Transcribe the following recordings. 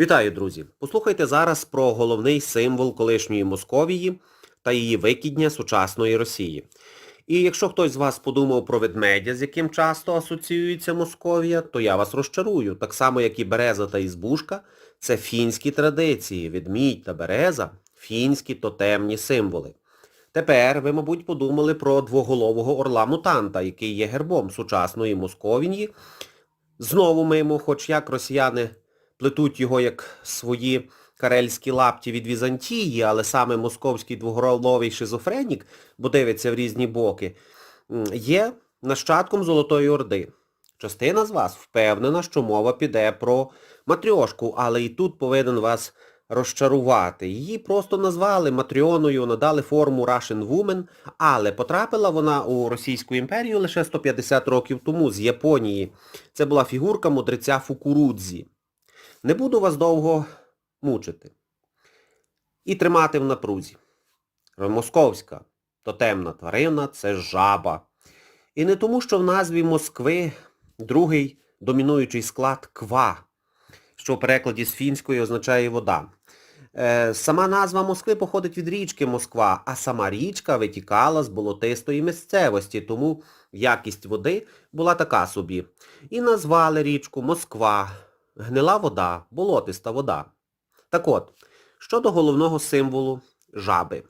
Вітаю, друзі! Послухайте зараз про головний символ колишньої Московії та її викидня сучасної Росії. І якщо хтось з вас подумав про ведмедя, з яким часто асоціюється Московія, то я вас розчарую. Так само, як і береза та ізбушка, це фінські традиції. Ведмідь та береза – фінські тотемні символи. Тепер ви, мабуть, подумали про двоголового орла-мутанта, який є гербом сучасної Московії. Знову мимо, хоч як росіяни плетуть його як свої карельські лапті від Візантії, але саме московський двоголовий шизофренік, бо дивиться в різні боки, є нащадком Золотої Орди. Частина з вас впевнена, що мова піде про матрьошку, але і тут повинен вас розчарувати. Її просто назвали Матріоною, надали форму Russian Woman, але потрапила вона у Російську імперію лише 150 років тому з Японії. Це була фігурка мудреця Фукурудзі. Не буду вас довго мучити. І тримати в напрузі. Московська тотемна тварина це жаба. І не тому, що в назві Москви другий домінуючий склад ква, що в перекладі з фінської означає вода. Е, Сама назва Москви походить від річки Москва, а сама річка витікала з болотистої місцевості, тому якість води була така собі. І назвали річку Москва, гнила вода, болотиста вода. Так от, щодо головного символу жаби.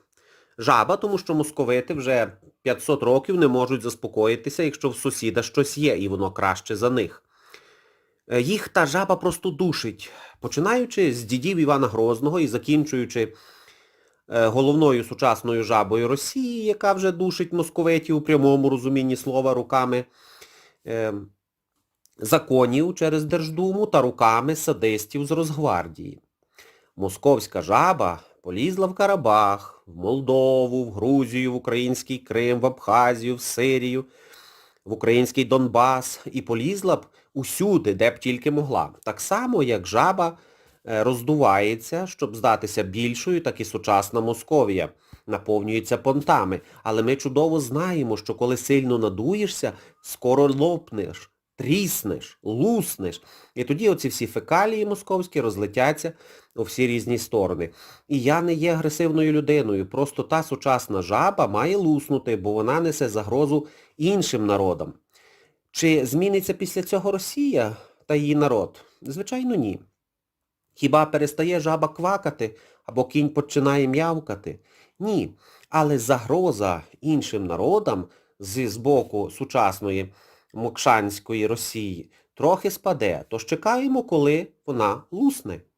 Жаба, тому що московити вже 500 років не можуть заспокоїтися, якщо в сусіда щось є, і воно краще за них. Е, Їх та жаба просто душить, починаючи з дідів Івана Грозного і закінчуючи е, головною сучасною жабою Росії, яка вже душить московитів у прямому розумінні слова руками е, законів через Держдуму та руками садистів з Росгвардії. Московська жаба полізла в Карабах, в Молдову, в Грузію, в український Крим, в Абхазію, в Сирію, в український Донбас і полізла б усюди, де б тільки могла. Так само, як жаба е, роздувається, щоб здатися більшою, так і сучасна Московія наповнюється понтами. Але ми чудово знаємо, що коли сильно надуєшся, скоро лопнеш, тріснеш, луснеш. І тоді оці всі фекалії московські розлетяться у всі різні сторони. І я не є агресивною людиною, просто та сучасна жаба має луснути, бо вона несе загрозу іншим народам. Чи зміниться після цього Росія та її народ? Звичайно, ні. Хіба перестає жаба квакати або кінь починає м'явкати? Ні. Але загроза іншим народам з, боку сучасної Мокшанської Росії трохи спаде. Тож чекаємо, коли вона лусне.